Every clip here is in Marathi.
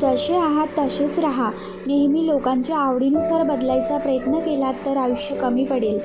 जसे आहात तसेच राहा. नेहमी लोकांच्या आवडीनुसार बदलायचा प्रयत्न केलात तर आयुष्य कमी पडेल.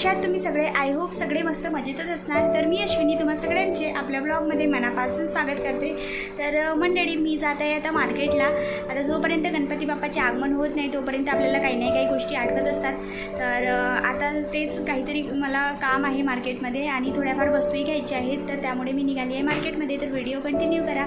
मंडळी आहात तुम्ही सगळे आय होप सगळे मस्त मजेतच असणार. तर मी अश्विनी तुम्हा सगळ्यांचे आपल्या ब्लॉगमध्ये मनापासून स्वागत करते. तर मंडळी मी जात आहे आता मार्केटला. आता जोपर्यंत गणपती बाप्पाचे आगमन होत नाही तोपर्यंत आपल्याला काही नाही काही गोष्टी आठवत असतात. तर आता तेच काहीतरी मला काम आहे मार्केटमध्ये आणि थोड्याफार वस्तूही घ्यायच्या आहेत. तर त्यामुळे मी निघाली आहे मार्केटमध्ये. तर व्हिडिओ कंटिन्यू करा.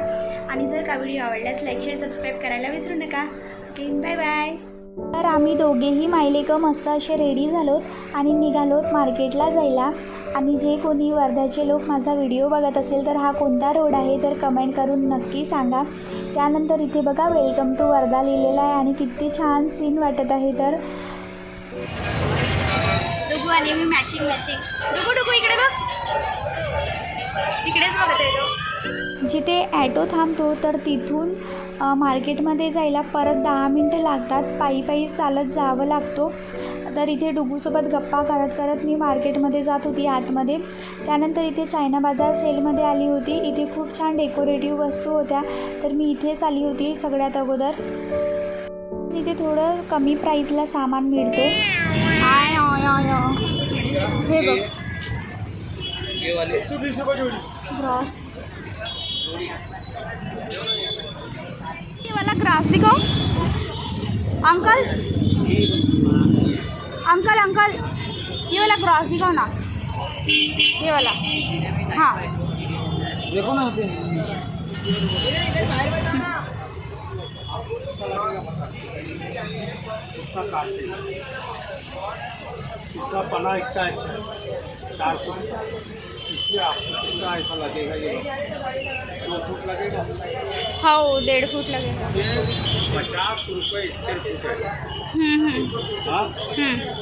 आणि जर का व्हिडिओ आवडल्यास लाईक शेअर सबस्क्राईब करायला विसरू नका. ओके बाय बाय तर आम्ही दोघेही मायलेक मस्त असे रेडी झालोत आणि निघालोत मार्केटला जायला. आणि जे कोणी वर्ध्याचे लोक माझा व्हिडिओ बघत असेल तर हा कोणता रोड आहे तर कमेंट करून नक्की सांगा. त्यानंतर इथे बघा वेलकम टू वर्धा लिहिलेला आहे आणि किती छान सीन वाटत आहे तर. डुगू आणि मी मॅचिंग मॅचिंग डुगू डुगू इकडे बघ. तिकडेच बघत आहे तो. जिथे ॲटो थांबतो तर तिथून मार्केटमध्ये जायला परत दहा मिनटं लागतात. पायी पायी चालत जावं लागतो. तर इथे डुगूसोबत गप्पा करत करत मी मार्केटमध्ये जात होती आतमध्ये. त्यानंतर इथे चायना बाजार सेलमध्ये आली होती. इथे खूप छान डेकोरेटिव्ह वस्तू होत्या. तर मी इथेच आली होती सगळ्यात अगोदर. इथे थोडं कमी प्राईजला सामान मिळतो. आय. हे बघ. ग्रॉस वाला ग्रास दिखाओ। अंकल? अंकल अंकल ये वाला ग्रास दिखाओ ना। ये वाला। हाँ। देखो ना इसका पना इतना अच्छा है। चार सौ। इसमें आपको कितना ऐसा लगेगा ये दो फुट लगेगा हो, डेढ़ फुट लगेगा। पचास रुपये फुट है।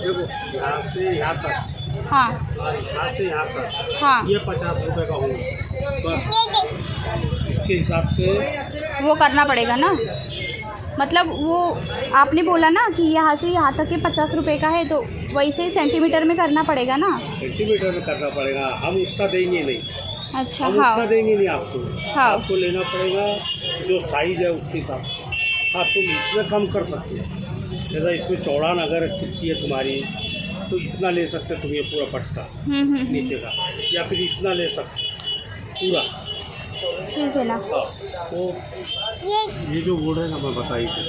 देखो यहाँ से यहाँ तक हाँ। यहाँ से यहाँ तक हाँ ये पचास रुपये का होगा इसके हिसाब से वो करना पड़ेगा ना। मतलब वो, आपने बोला ना कि यहाँ से यहाँ तक के पचास रुपए का है तो वैसे ही सेंटीमीटर में करना पड़ेगा ना? सेंटीमीटर में करना पड़ेगा। हम उतना देंगे नहीं। अच्छा हम हाँ। उतना देंगे नहीं आपको। हाँ। आपको लेना पड़ेगा जो साइज़ है उसके हिसाब से। हाँ तुम इसमें कम कर सकते हो। जैसा इसमें चौड़ान अगर कितनी है तुम्हारी तो इतना ले सकते हो तुम ये पूरा पट्टा हम्म, हम्म, हम्म, नीचे का। या फिर इतना ले सकते पूरा। ठीक है ना। हाँ तो ये जो बोर्ड है ना मैं बताई थी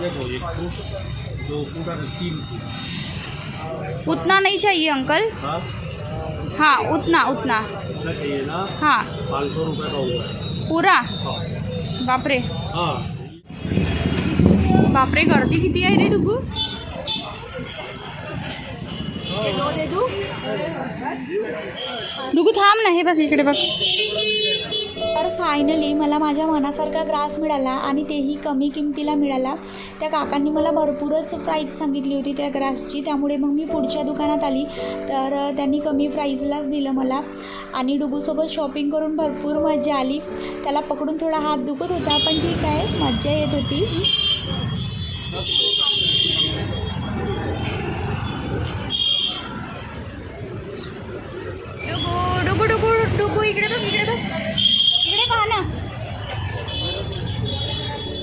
देखो एक फुट दो तीन फुट उतना नहीं चाहिए अंकल। हाँ? हाँ उतना उतना। हाँ। पाँच सौ रुपये का हुआ पुरा? हाँ। बापरे। हाँ। बापरे गर्दी किती आहे रे डुगू? दे दू डुगू थांब ना हे बघ इकडे बघ। तर फायनली मला माझ्या मनासारखा ग्रास मिळाला आणि तेही कमी किमतीला मिळाला. त्या काकांनी मला भरपूरच प्राईज सांगितली होती त्या ग्रासची त्यामुळे मग मी पुढच्या दुकानात आली. तर त्यांनी कमी प्राईजलाच दिलं मला. आणि डुगूसोबत शॉपिंग करून भरपूर मजा आली. त्याला पकडून थोडा हात दुखत होता पण ठीक आहे. मज्जा येत होती. डुगू डुगू डुगू डुगू इकडे बघ इकडे बघ. ना.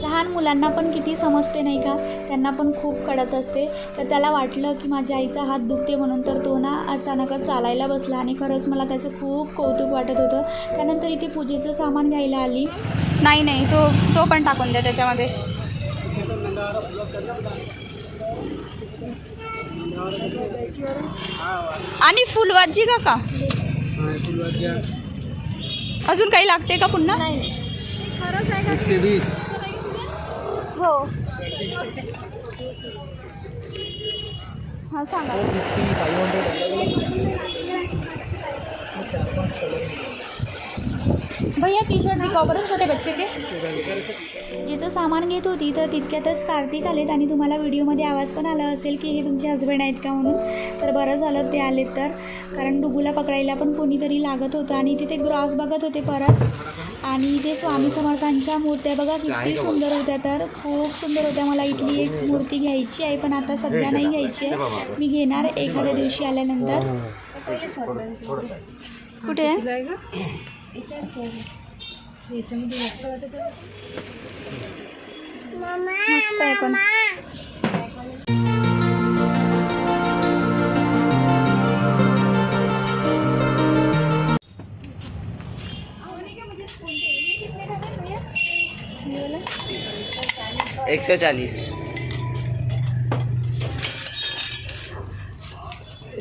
लहान मुलांना पण किती समजते नाही का? त्यांना पण खूप कळत असते. तर त्याला वाटलं की माझ्या आईचा हात दुखते म्हणून तर तो ना अचानकच चालायला बसला आणि खरंच मला त्याचं खूप कौतुक वाटत होतं. त्यानंतर इथे पूजेचं सामान घ्यायला आली. नाही नाही तो तो पण टाकून द्या त्याच्यामध्ये. आणि फुलवाजी का? का अजून काही लागते का पुन्हा? एकशे वीस. हो. हां सांगा. भैया टी शर्ट दिखाओ बरं छोटे बच्चे के। जिचं सामान घेत होती तर तितक्यातच कार्तिक आलेत आणि तुम्हाला व्हिडिओमध्ये आवाज पण आला असेल की हे तुमचे हस्बंड आहेत का म्हणून. तर बरं झालं ते आलेत तर. कारण डुगूला पकडायला पण कोणीतरी लागत होतं आणि तिथे ग्रॉस बघत होते परत. आणि ते स्वामी समर्थांच्या मूर्त्या बघा किती सुंदर होत्या तर. खूप सुंदर होत्या. मला इथली एक मूर्ती घ्यायची आहे पण आता सध्या नाही घ्यायची आहे. मी घेणार एखाद्या दिवशी आल्यानंतर. कुठे आहे? मस्त आहे पण. एक सौ चालीस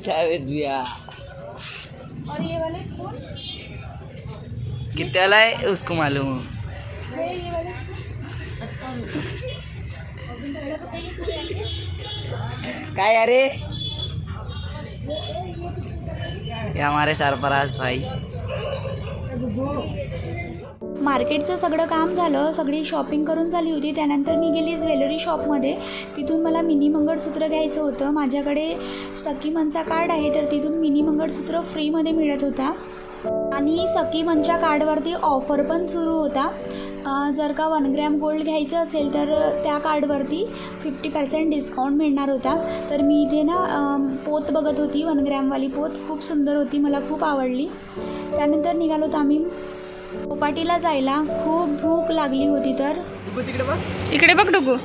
जावेद भैया और ये वाले स्पून कितने वाला है उसको मालूम. काय अरे? ये हमारे सरफराज भाई. मार्केटचं सगळं काम झालं सगळी शॉपिंग करून झाली होती त्यानंतर मी गेली ज्वेलरी शॉपमध्ये. तिथून मला मिनी मंगळसूत्र घ्यायचं होतं. माझ्याकडे सखीमनचा कार्ड आहे तर तिथून मिनी मंगळसूत्र फ्रीमध्ये मिळत होता. आणि सखीमनच्या कार्डवरती ऑफर पण सुरू होता. जर का वन ग्रॅम गोल्ड घ्यायचं असेल तर त्या कार्डवरती फिफ्टी पर्सेंट डिस्काउंट मिळणार होता. तर मी इथे ना पोत बघत होती वन ग्रॅमवाली पोत. खूप सुंदर होती मला खूप आवडली. त्यानंतर निघालो होतो आम्ही चौपाटीला जायला. खूप भूक लागली होती तर. इकडे बघ डुगू.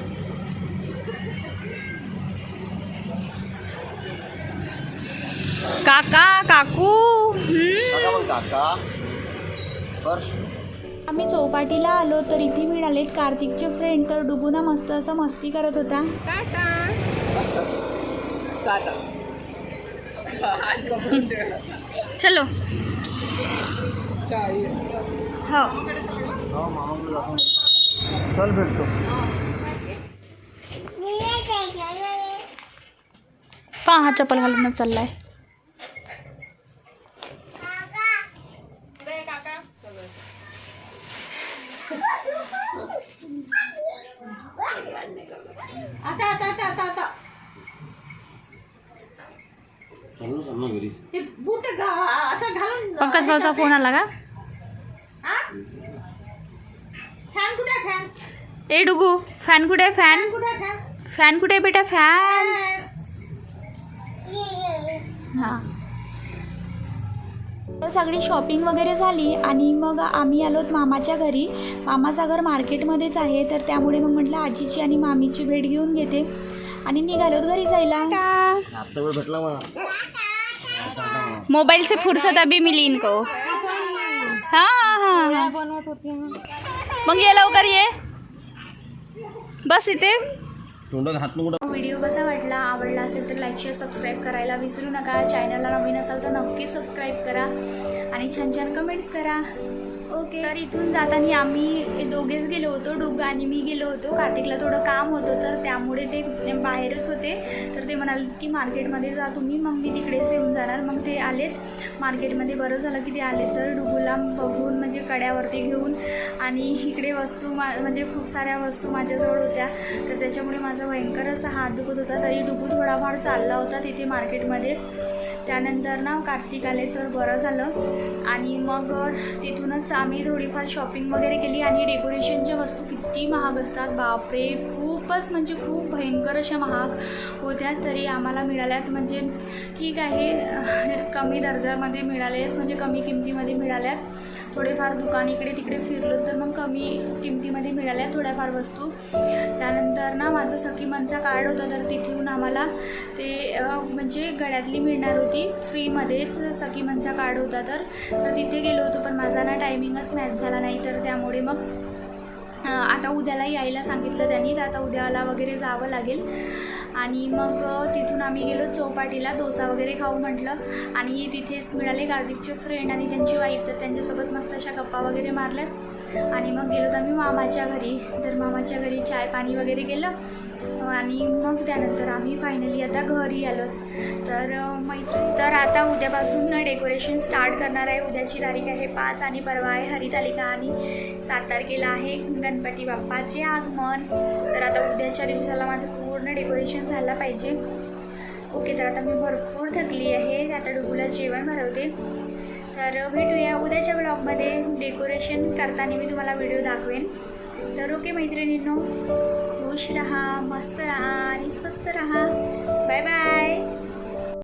काका काकू. आम्ही चौपाटीला आलो तर इथे मिळालेत कार्तिकचे फ्रेंड तर डुगूना मस्त असं मस्ती करत होता. चलो. हो. पहा हा चप्पल घालूनच चाललाय. पंकज भाऊचा फोन आला का? ए डुगू फॅन कुठे आहे फॅन? फॅन कुठे बेटा फॅन? हां. तर सगळी शॉपिंग वगैरे झाली आणि मग आम्ही आलोत मामाच्या घरी. मामाचं घर मार्केटमध्येच आहे तर त्यामुळे मग म्हटलं आजीची आणि मामीची भेट घेऊन घेते. आणि निघालोत घरी जायला. मोबाईल से फुर्सत अभी मिली इनको. हाँ हाँ हाँ. मग ये लवकर ये. बस इथे. व्हिडिओ कसा वाटला आवडला असेल तर लाईक शेअर सबस्क्राईब करायला विसरू नका. चॅनलला नवीन असाल तर नक्की सबस्क्राईब करा. आणि छान छान कमेंट्स करा. ओके तर इथून जाताना आम्ही दोघेच गेलो होतो डुग्गा आणि मी गेलो होतो. कार्तिकला थोडं काम होतं तर त्यामुळे ते बाहेरच होते. तर ते म्हणाले की मार्केटमध्ये जा तुम्ही मग मी तिकडेच येऊन जाणार. मग ते आलेत. मार्केटमध्ये बरं झालं की ते आले तर डुगूला बघून म्हणजे कड्यावरती घेऊन आणि इकडे वस्तू मा म्हणजे खूप साऱ्या वस्तू माझ्याजवळ होत्या. तर त्याच्यामुळे माझा भयंकर असा हात दुखत होता. तरी डुगू थोडाफार चालला होता तिथे मार्केटमध्ये. त्यानंतर ना कार्तिक आले तर बरं झालं. आणि मग तिथूनच आम्ही थोडीफार शॉपिंग वगैरे केली आणि डेकोरेशनच्या वस्तू किती महाग असतात. बापरे खूपच म्हणजे खूप भयंकर अशा महाग होत्या तरी आम्हाला मिळाल्यात. म्हणजे ठीक आहे कमी दर्जामध्ये मिळालेच म्हणजे कमी किमतीमध्ये मिळाल्यात. थोडेफार दुकान इकडे तिकडे फिरलो तर मग कमी किमतीमध्ये मिळाल्या थोड्याफार वस्तू. त्यानंतर ना माझं सखीमनचा कार्ड होता तर तिथून आम्हाला ते म्हणजे गळ्यातली मिळणार होती. फ्रीमध्येच सखीमनचा कार्ड होता तर. तर तिथे गेलो होतो पण माझा ना टायमिंगच मॅच झाला नाही. तर त्यामुळे मग आता उद्याला यायला सांगितलं त्यांनी. तर आता उद्याला वगैरे जावं लागेल. आणि मग तिथून आम्ही गेलो चौपाटीला डोसा वगैरे खाऊ म्हटलं. आणि तिथेच मिळाले कार्तिकचे फ्रेंड आणि त्यांची वाईफ तर त्यांच्यासोबत मस्त अशा गप्पा वगैरे मारल्यात आणि मग गेलो तर आम्ही मामाच्या घरी. तर मामाच्या घरी चाय पाणी वगैरे केलं. आणि मग त्यानंतर आम्ही फायनली आता घरी आलो. तर मैत्री तर आता उद्यापासून डेकोरेशन स्टार्ट करणार आहे. उद्याची तारीख आहे पाच आणि परवा आहे हरितालिका आणि सात तारखेला आहे गणपती बाप्पाचे आगमन. तर आता उद्याच्या दिवसाला माझं पूर्ण डेकोरेशन झालं पाहिजे. ओके तर आता मी भरपूर थकली आहे. आता डुगूला जेवण भरवते. तर भेटूया उद्याच्या ब्लॉगमध्ये डेकोरेशन करताना मी तुम्हाला व्हिडिओ दाखवेन. तर ओके मैत्रिणींनो खुश राहा मस्त राहा आणि स्वस्त राहा. Bye bye